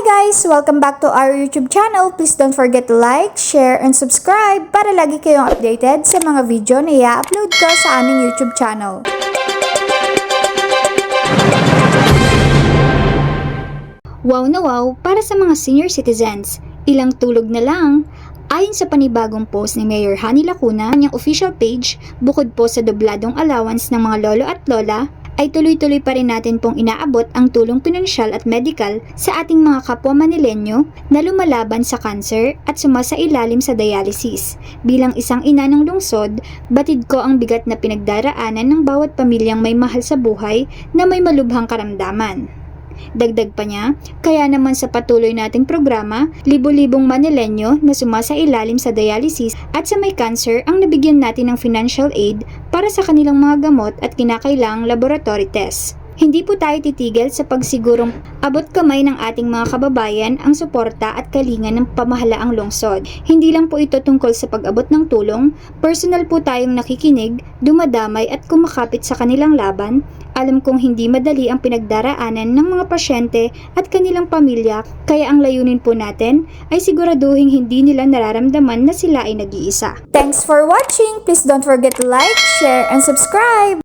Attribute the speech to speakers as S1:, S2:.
S1: guys! Welcome back to our YouTube channel. Please don't forget to like, share, and subscribe para lagi kayong updated sa mga video na i-upload ko sa aming YouTube channel.
S2: Wow na wow para sa mga senior citizens. Ilang tulog na lang. Ayon sa panibagong post ni Mayor Hani Lacuna, kanyang official page, bukod po sa dobladong allowance ng mga lolo at lola, ay tuloy-tuloy pa rin natin pong inaabot ang tulong pinansyal at medical sa ating mga kapwa Manilenyo na lumalaban sa cancer at sumasailalim sa dialysis. Bilang isang ina ng lungsod, batid ko ang bigat na pinagdaraanan ng bawat pamilyang may mahal sa buhay na may malubhang karamdaman. Dagdag pa niya, kaya naman sa patuloy nating programa, libo-libong Manilenyo na sumasailalim sa dialysis at sa may cancer ang nabigyan natin ng financial aid para sa kanilang mga gamot at kinakailang laboratory tests. Hindi po tayo titigil sa pagsigurong abot kamay ng ating mga kababayan ang suporta at kalingan ng pamahalaang lungsod. Hindi lang po ito tungkol sa pag-abot ng tulong, personal po tayong nakikinig, dumadamay at kumakapit sa kanilang laban. Alam kong hindi madali ang pinagdaraanan ng mga pasyente at kanilang pamilya, kaya ang layunin po natin ay siguraduhin hindi nila nararamdaman na sila ay nag-iisa.
S1: Thanks for watching! Please don't forget to like, share, and subscribe!